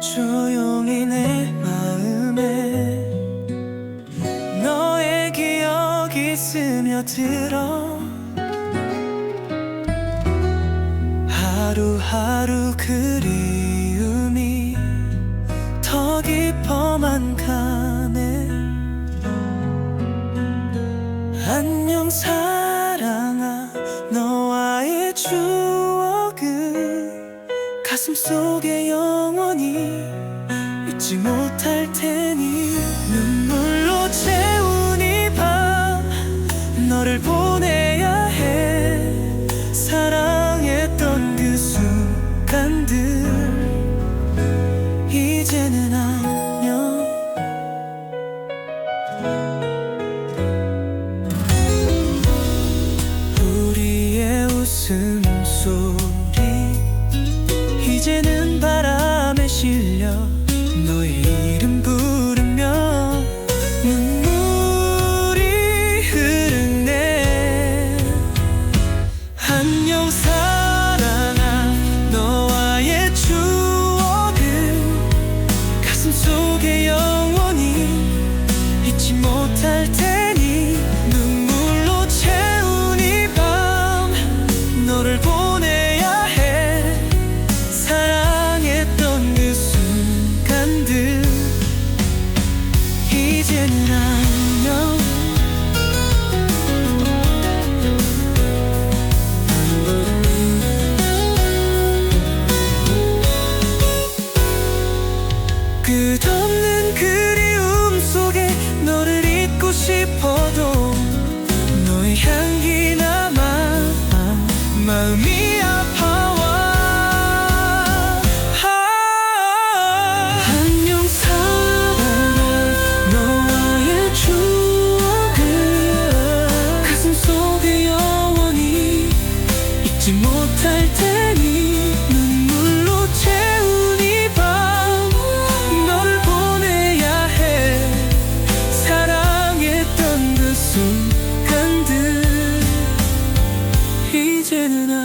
조용히 내 마음에 너의 기억이 스며들어 하루하루 그리움이 더 깊어만 가네. 안녕 사랑아 너와의 추억은 가슴 속에 영원히 잊지 못할 테니 눈물로 채운 이 밤 너를 보내 이제는 바람에 실려. 너의 이름 부르며 눈물이 흐르네. 안녕 사랑아. 너와의 추억은 가슴 속에 영원히 잊지 못할 테 끝없는 그리움 속에 너를 잊고 싶어도 spinning